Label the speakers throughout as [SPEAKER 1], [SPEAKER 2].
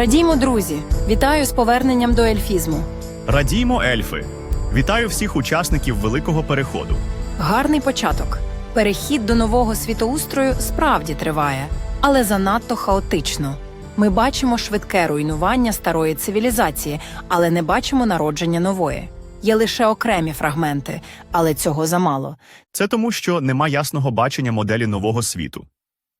[SPEAKER 1] Радіймо, друзі! Вітаю з поверненням до ельфізму.
[SPEAKER 2] Радіймо, ельфи! Вітаю всіх учасників великого переходу.
[SPEAKER 1] Гарний початок. Перехід до нового світоустрою справді триває, але занадто хаотично. Ми бачимо швидке руйнування старої цивілізації, але не бачимо народження нової. Є лише окремі фрагменти, але цього замало.
[SPEAKER 2] Це тому, що нема ясного бачення моделі нового світу.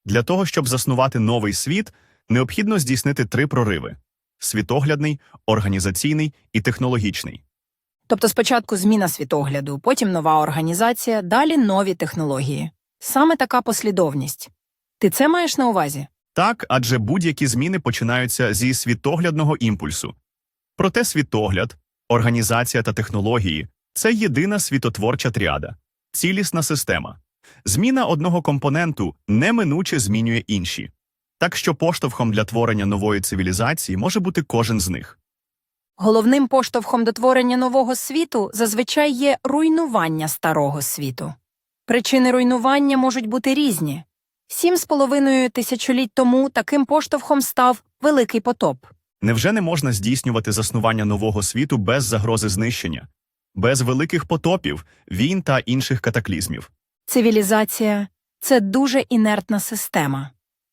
[SPEAKER 2] Для того, щоб заснувати новий світ, необхідно здійснити три прориви: світоглядний, організаційний і технологічний.
[SPEAKER 1] Тобто спочатку зміна світогляду, потім нова організація, далі нові технології. Саме така послідовність. Ти це маєш на увазі?
[SPEAKER 2] Так, адже будь-які зміни починаються зі світоглядного імпульсу. Проте світогляд, організація та технології це єдина світотворча тріада, цілісна система. Зміна одного компоненту неминуче змінює інші. Так що поштовхом для творення нової цивілізації може бути кожен з них.
[SPEAKER 1] Головним поштовхом до творення нового світу зазвичай є руйнування старого світу. Причини руйнування можуть бути різні. Сім з половиною тисячоліть тому таким поштовхом став Великий потоп.
[SPEAKER 2] Невже не можна здійснювати заснування нового світу без загрози знищення, без великих потопів, війн та інших катаклізмів?
[SPEAKER 1] Цивілізація це дуже інертна система.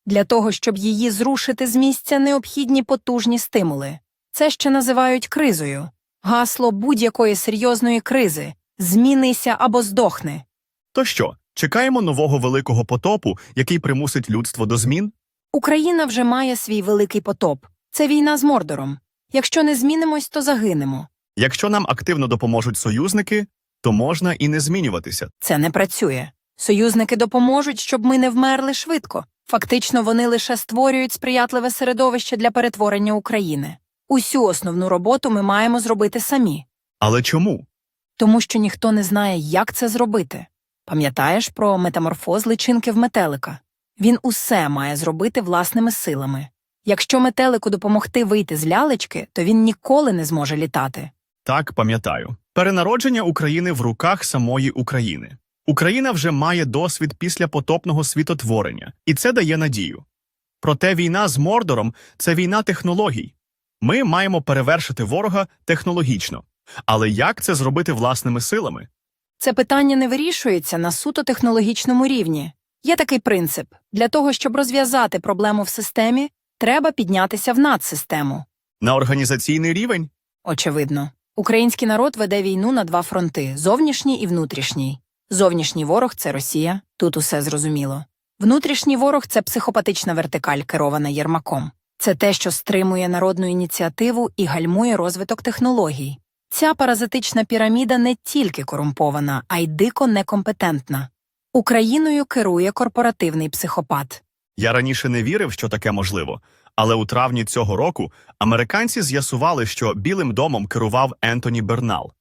[SPEAKER 1] Для того, щоб її зрушити з місця, необхідні потужні стимули. Це ще називають кризою. Гасло будь-якої серйозної кризи змінися або здохни.
[SPEAKER 2] То що, чекаємо нового великого потопу, який примусить людство до змін?
[SPEAKER 1] Україна вже має свій великий потоп. Це війна з Мордором. Якщо не змінимось, то загинемо.
[SPEAKER 2] Якщо нам активно допоможуть союзники, то можна і не змінюватися.
[SPEAKER 1] Це не працює. Союзники допоможуть, щоб ми не вмерли швидко. Фактично, вони лише створюють сприятливе середовище для перетворення України. Усю основну роботу ми маємо зробити самі,
[SPEAKER 2] Але чому?
[SPEAKER 1] тому що ніхто не знає, як це зробити. Пам'ятаєш про метаморфоз личинки в метелика? Він усе має зробити власними силами. Якщо метелику допомогти вийти з лялечки, то він ніколи не зможе літати.
[SPEAKER 2] Так, пам'ятаю. Перенародження України в руках самої України. Україна вже має досвід після потопного світотворення, і це дає надію. Проте війна з Мордором це війна технологій. Ми маємо перевершити ворога технологічно. Але як це зробити власними силами?
[SPEAKER 1] Це питання не вирішується на суто технологічному рівні. Є такий принцип: для того, щоб розв'язати проблему в системі, треба піднятися в надсистему.
[SPEAKER 2] На організаційний рівень?
[SPEAKER 1] Очевидно, український народ веде війну на два фронти: зовнішній і внутрішній. Зовнішній ворог це Росія, тут усе зрозуміло. Внутрішній ворог це психопатична вертикаль, керована Єрмаком. Це те, що стримує народну ініціативу і гальмує розвиток технологій. Ця паразитична піраміда не тільки корумпована, а й дико некомпетентна. Україною керує корпоративний психопат.
[SPEAKER 2] Я раніше не вірив, що таке можливо, але у травні цього року американці з'ясували, що Білим домом керував Ентоні Бернал.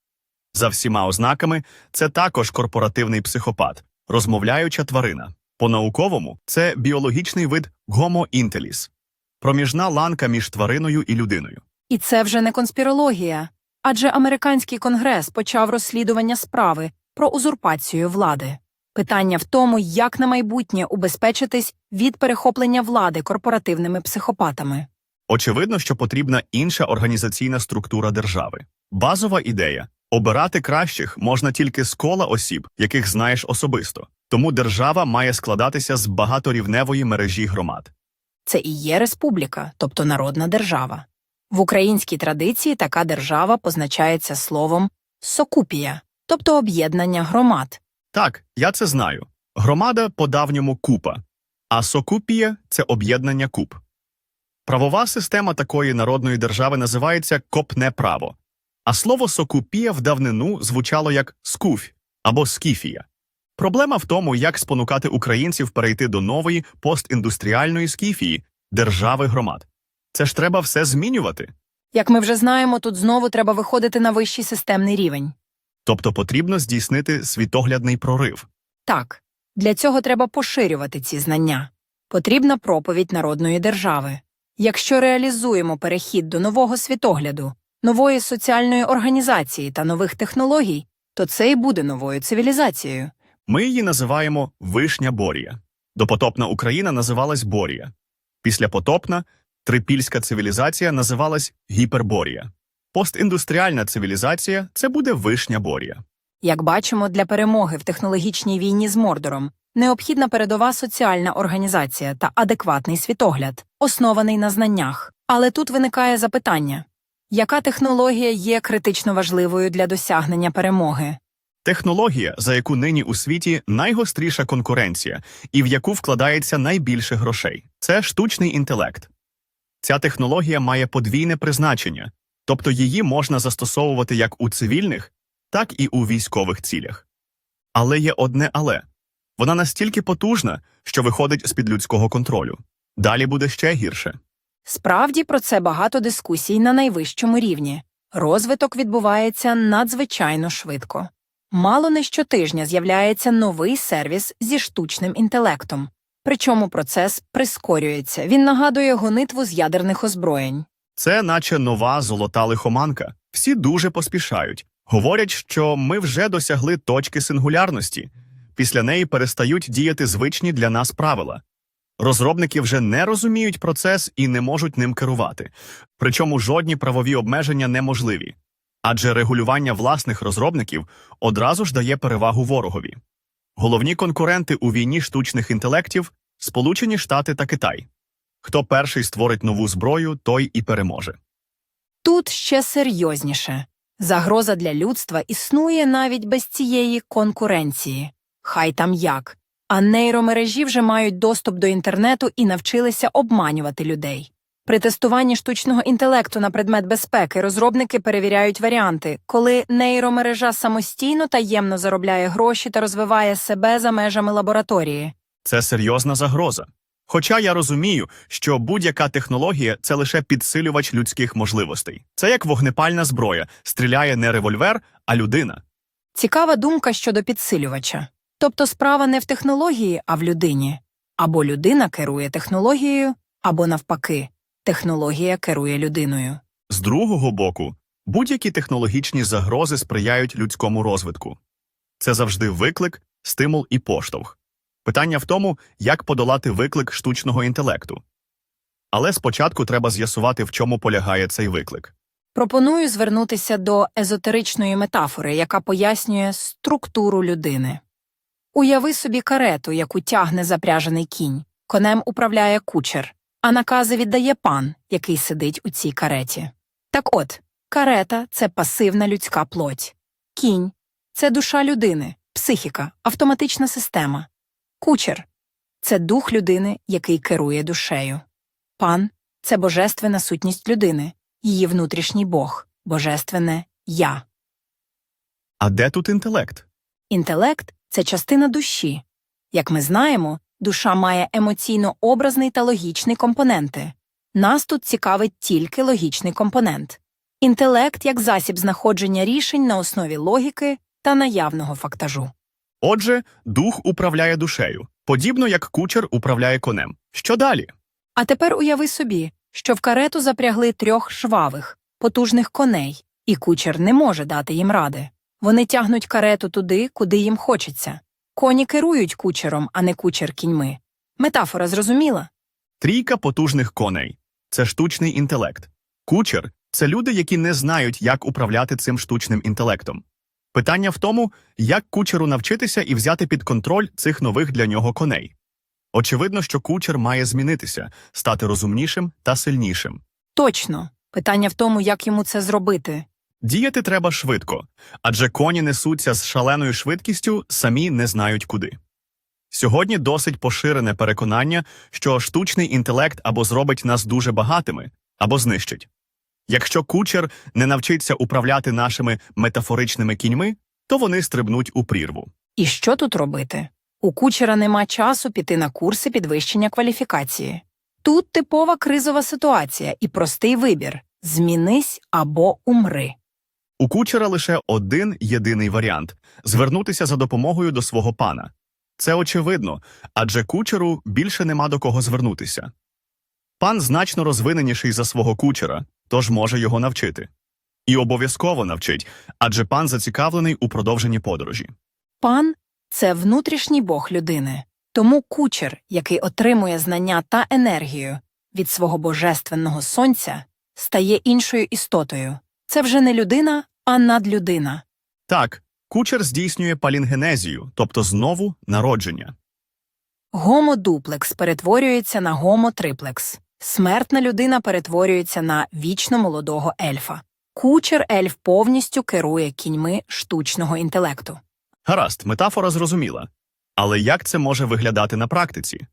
[SPEAKER 2] За всіма ознаками, це також корпоративний психопат, розмовляюча тварина. По-науковому це біологічний вид Homo intellis – проміжна ланка між твариною і людиною.
[SPEAKER 1] І це вже не конспірологія, адже американський конгрес почав розслідування справи про узурпацію влади. Питання в тому, як на майбутнє убезпечитись від перехоплення влади корпоративними психопатами.
[SPEAKER 2] Очевидно, що потрібна інша організаційна структура держави. Базова ідея обирати кращих можна тільки з кола осіб, яких знаєш особисто. Тому держава має складатися з багаторівневої мережі громад.
[SPEAKER 1] Це і є республіка, тобто народна держава. В українській традиції така держава позначається словом сокупія, тобто об'єднання громад.
[SPEAKER 2] Так, я це знаю. Громада по-давньому купа, а сокупія це об'єднання куп. Правова система такої народної держави називається копне право, а слово сокупія в давнину звучало як скуфь або скіфія. Проблема в тому, як спонукати українців перейти до нової постіндустріальної скіфії держави громад. Це ж треба все змінювати.
[SPEAKER 1] Як ми вже знаємо, тут знову треба виходити на вищий системний рівень.
[SPEAKER 2] Тобто потрібно здійснити світоглядний прорив.
[SPEAKER 1] Так, для цього треба поширювати ці знання. Потрібна проповідь народної держави. Якщо реалізуємо перехід до нового світогляду, нової соціальної організації та нових технологій, то це і буде новою цивілізацією.
[SPEAKER 2] Ми її називаємо Вишня Борія. Допотопна Україна називалась Борія. Післяпотопна Трипільська цивілізація називалась Гіперборія. Постіндустріальна цивілізація це буде Вишня Борія.
[SPEAKER 1] Як бачимо, для перемоги в технологічній війні з Мордором необхідна передова соціальна організація та адекватний світогляд, оснований на знаннях. Але тут виникає запитання: яка технологія є критично важливою для досягнення перемоги?
[SPEAKER 2] Технологія, за яку нині у світі найгостріша конкуренція і в яку вкладається найбільше грошей, це штучний інтелект. Ця технологія має подвійне призначення, тобто її можна застосовувати як у цивільних, так і у військових цілях. Але є одне але вона настільки потужна, що виходить з під людського контролю. Далі буде ще гірше.
[SPEAKER 1] Справді про це багато дискусій на найвищому рівні. Розвиток відбувається надзвичайно швидко. Мало не щотижня з'являється новий сервіс зі штучним інтелектом. Причому процес прискорюється. Він нагадує гонитву з ядерних озброєнь.
[SPEAKER 2] Це наче нова золота лихоманка. Всі дуже поспішають. Говорять, що ми вже досягли точки сингулярності. Після неї перестають діяти звичні для нас правила. Розробники вже не розуміють процес і не можуть ним керувати. Причому жодні правові обмеження неможливі. Адже регулювання власних розробників одразу ж дає перевагу ворогові. Головні конкуренти у війні штучних інтелектів Сполучені Штати та Китай. Хто перший створить нову зброю, той і переможе.
[SPEAKER 1] Тут ще серйозніше. Загроза для людства існує навіть без цієї конкуренції. Хай там як. А нейромережі вже мають доступ до інтернету і навчилися обманювати людей. При тестуванні штучного інтелекту на предмет безпеки розробники перевіряють варіанти, коли нейромережа самостійно таємно заробляє гроші та розвиває себе за межами лабораторії.
[SPEAKER 2] Це серйозна загроза. Хоча я розумію, що будь-яка технологія це лише підсилювач людських можливостей. Це як вогнепальна зброя, стріляє не револьвер, а людина.
[SPEAKER 1] Цікава думка щодо підсилювача. Тобто справа не в технології, а в людині. Або людина керує технологією, або навпаки, технологія керує людиною.
[SPEAKER 2] З другого боку, будь-які технологічні загрози сприяють людському розвитку. Це завжди виклик, стимул і поштовх. Питання в тому, як подолати виклик штучного інтелекту. Але спочатку треба з'ясувати, в чому полягає цей виклик.
[SPEAKER 1] Пропоную звернутися до езотеричної метафори, яка пояснює структуру людини. Уяви собі карету, яку тягне запряжений кінь, конем управляє кучер, а накази віддає пан, який сидить у цій кареті. Так от, карета це пасивна людська плоть. Кінь це душа людини, психіка, автоматична система. Кучер це дух людини, який керує душею. Пан це божественна сутність людини, її внутрішній Бог, божественне Я.
[SPEAKER 2] А де тут інтелект?
[SPEAKER 1] Інтелект це частина душі. Як ми знаємо, душа має емоційно-образний та логічний компоненти. Нас тут цікавить тільки логічний компонент. Інтелект як засіб знаходження рішень на основі логіки та наявного фактажу.
[SPEAKER 2] Отже, дух управляє душею, подібно як кучер управляє конем. Що далі?
[SPEAKER 1] А тепер уяви собі, що в карету запрягли трьох жвавих, потужних коней, і кучер не може дати їм ради. Вони тягнуть карету туди, куди їм хочеться. Коні керують кучером, а не кучер кіньми. Метафора зрозуміла?
[SPEAKER 2] Трійка потужних коней це штучний інтелект. Кучер це люди, які не знають, як управляти цим штучним інтелектом. Питання в тому, як кучеру навчитися і взяти під контроль цих нових для нього коней. Очевидно, що кучер має змінитися, стати розумнішим та сильнішим.
[SPEAKER 1] Точно. Питання в тому, як йому це зробити.
[SPEAKER 2] Діяти треба швидко, адже коні несуться з шаленою швидкістю, самі не знають куди. Сьогодні досить поширене переконання, що штучний інтелект або зробить нас дуже багатими, або знищить. Якщо кучер не навчиться управляти нашими метафоричними кіньми, то вони стрибнуть у прірву.
[SPEAKER 1] І що тут робити? У кучера нема часу піти на курси підвищення кваліфікації. Тут типова кризова ситуація і простий вибір змінись або умри.
[SPEAKER 2] У кучера лише один єдиний варіант звернутися за допомогою до свого пана. Це очевидно, адже кучеру більше нема до кого звернутися. Пан значно розвиненіший за свого кучера, тож може його навчити. І обов'язково навчить, адже пан зацікавлений у продовженні подорожі.
[SPEAKER 1] Пан це внутрішній бог людини. Тому кучер, який отримує знання та енергію, від свого божественного сонця, стає іншою істотою. Це вже не людина, а надлюдина.
[SPEAKER 2] Так, кучер здійснює палінгенезію, тобто знову народження.
[SPEAKER 1] Гомо-дуплекс перетворюється на гомо-триплекс. Смертна людина перетворюється на вічно молодого ельфа. Кучер ельф повністю керує кіньми штучного інтелекту.
[SPEAKER 2] Гаразд, метафора зрозуміла. Але як це може виглядати на практиці?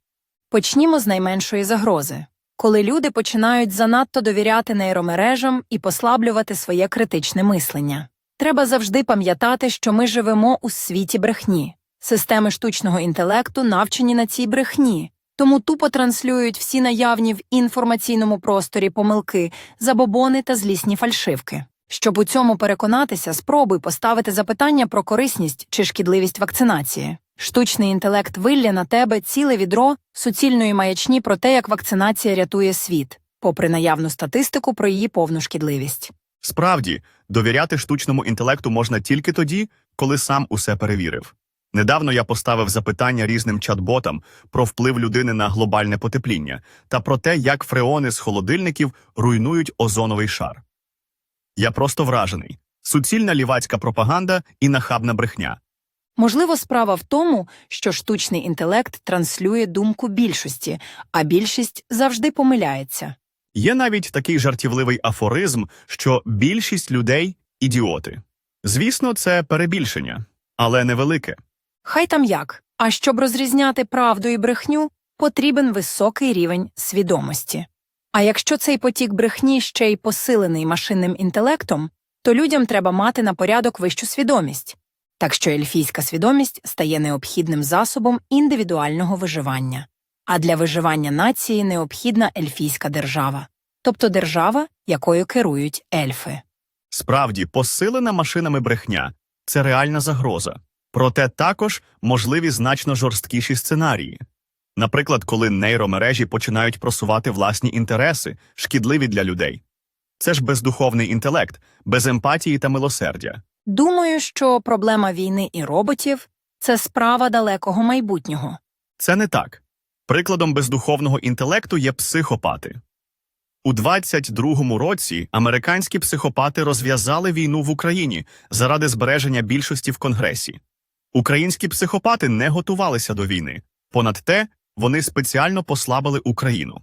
[SPEAKER 1] Почнімо з найменшої загрози. Коли люди починають занадто довіряти нейромережам і послаблювати своє критичне мислення. Треба завжди пам'ятати, що ми живемо у світі брехні. Системи штучного інтелекту навчені на цій брехні, тому тупо транслюють всі наявні в інформаційному просторі помилки, забобони та злісні фальшивки. Щоб у цьому переконатися, спробуй поставити запитання про корисність чи шкідливість вакцинації. Штучний інтелект виллє на тебе ціле відро суцільної маячні про те, як вакцинація рятує світ, попри наявну статистику про її повну шкідливість.
[SPEAKER 2] Справді, довіряти штучному інтелекту можна тільки тоді, коли сам усе перевірив. Недавно я поставив запитання різним чат-ботам про вплив людини на глобальне потепління та про те, як фреони з холодильників руйнують озоновий шар. Я просто вражений. Суцільна лівацька пропаганда і нахабна брехня.
[SPEAKER 1] Можливо, справа в тому, що штучний інтелект транслює думку більшості, а більшість завжди помиляється.
[SPEAKER 2] Є навіть такий жартівливий афоризм, що більшість людей ідіоти. Звісно, це перебільшення, але невелике.
[SPEAKER 1] Хай там як. А щоб розрізняти правду і брехню, потрібен високий рівень свідомості. А якщо цей потік брехні ще й посилений машинним інтелектом, то людям треба мати на порядок вищу свідомість. Так що ельфійська свідомість стає необхідним засобом індивідуального виживання. А для виживання нації необхідна ельфійська держава, тобто держава, якою керують ельфи.
[SPEAKER 2] Справді, посилена машинами брехня це реальна загроза. Проте також можливі значно жорсткіші сценарії. Наприклад, коли нейромережі починають просувати власні інтереси, шкідливі для людей. Це ж бездуховний інтелект, без емпатії та милосердя.
[SPEAKER 1] Думаю, що проблема війни і роботів це справа далекого майбутнього.
[SPEAKER 2] Це не так. Прикладом бездуховного інтелекту є психопати. У 22-му році американські психопати розв'язали війну в Україні заради збереження більшості в Конгресі. Українські психопати не готувалися до війни, понад те, вони спеціально послабили Україну.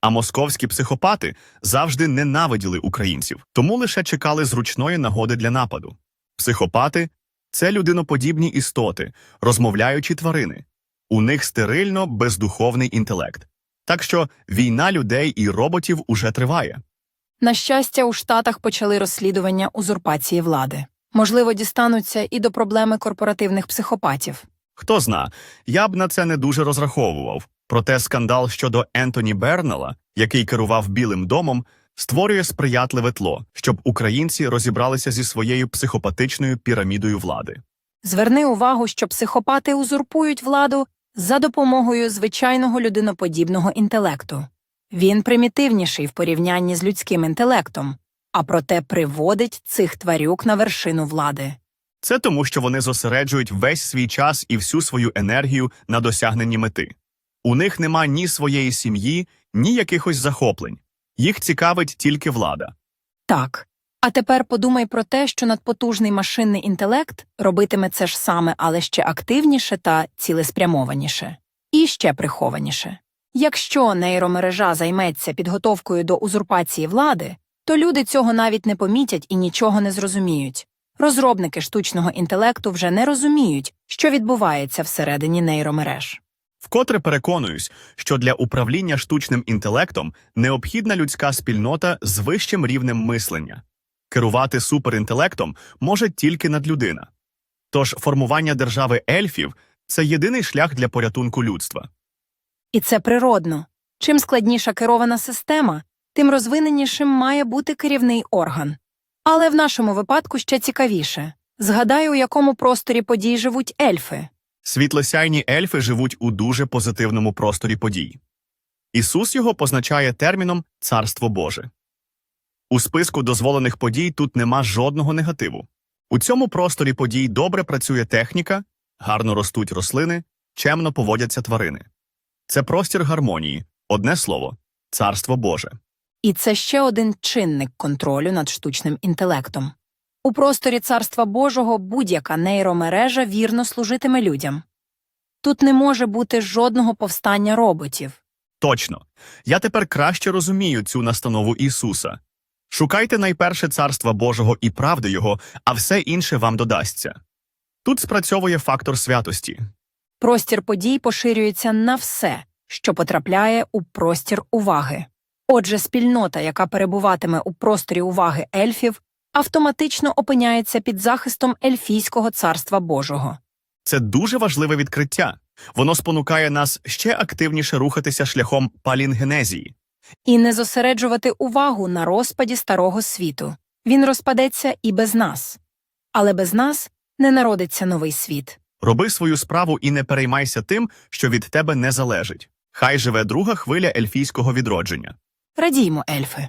[SPEAKER 2] А московські психопати завжди ненавиділи українців, тому лише чекали зручної нагоди для нападу. Психопати це людиноподібні істоти, розмовляючі тварини. У них стерильно бездуховний інтелект. Так що війна людей і роботів уже триває.
[SPEAKER 1] На щастя, у Штатах почали розслідування узурпації влади. Можливо, дістануться і до проблеми корпоративних психопатів.
[SPEAKER 2] Хто зна, я б на це не дуже розраховував. Проте скандал щодо Ентоні Бернела, який керував Білим домом, створює сприятливе тло, щоб українці розібралися зі своєю психопатичною пірамідою влади.
[SPEAKER 1] Зверни увагу, що психопати узурпують владу за допомогою звичайного людиноподібного інтелекту. Він примітивніший в порівнянні з людським інтелектом, а проте приводить цих тварюк на вершину влади.
[SPEAKER 2] Це тому, що вони зосереджують весь свій час і всю свою енергію на досягненні мети. У них нема ні своєї сім'ї, ні якихось захоплень. Їх цікавить тільки влада.
[SPEAKER 1] Так. А тепер подумай про те, що надпотужний машинний інтелект робитиме це ж саме, але ще активніше та цілеспрямованіше. І ще прихованіше. Якщо нейромережа займеться підготовкою до узурпації влади, то люди цього навіть не помітять і нічого не зрозуміють. Розробники штучного інтелекту вже не розуміють, що відбувається всередині нейромереж.
[SPEAKER 2] Вкотре переконуюсь, що для управління штучним інтелектом необхідна людська спільнота з вищим рівнем мислення. Керувати суперінтелектом може тільки надлюдина. Тож формування держави ельфів це єдиний шлях для порятунку людства.
[SPEAKER 1] І це природно. Чим складніша керована система, тим розвиненішим має бути керівний орган. Але в нашому випадку ще цікавіше. Згадай, у якому просторі подій живуть ельфи.
[SPEAKER 2] Світлосяйні ельфи живуть у дуже позитивному просторі подій. Ісус його позначає терміном Царство Боже. У списку дозволених подій тут нема жодного негативу. У цьому просторі подій добре працює техніка, гарно ростуть рослини, чемно поводяться тварини. Це простір гармонії, одне слово, царство Боже.
[SPEAKER 1] І це ще один чинник контролю над штучним інтелектом. У просторі царства Божого будь-яка нейромережа вірно служитиме людям. Тут не може бути жодного повстання роботів.
[SPEAKER 2] Точно. Я тепер краще розумію цю настанову Ісуса. Шукайте найперше царства Божого і правди Його, а все інше вам додасться. Тут спрацьовує фактор святості.
[SPEAKER 1] Простір подій поширюється на все, що потрапляє у простір уваги. Отже, спільнота, яка перебуватиме у просторі уваги ельфів, автоматично опиняється під захистом ельфійського царства Божого.
[SPEAKER 2] Це дуже важливе відкриття. Воно спонукає нас ще активніше рухатися шляхом палінгенезії.
[SPEAKER 1] І не зосереджувати увагу на розпаді старого світу. Він розпадеться і без нас. Але без нас не народиться новий світ.
[SPEAKER 2] Роби свою справу і не переймайся тим, що від тебе не залежить. Хай живе друга хвиля ельфійського відродження.
[SPEAKER 1] Радіймо, ельфи.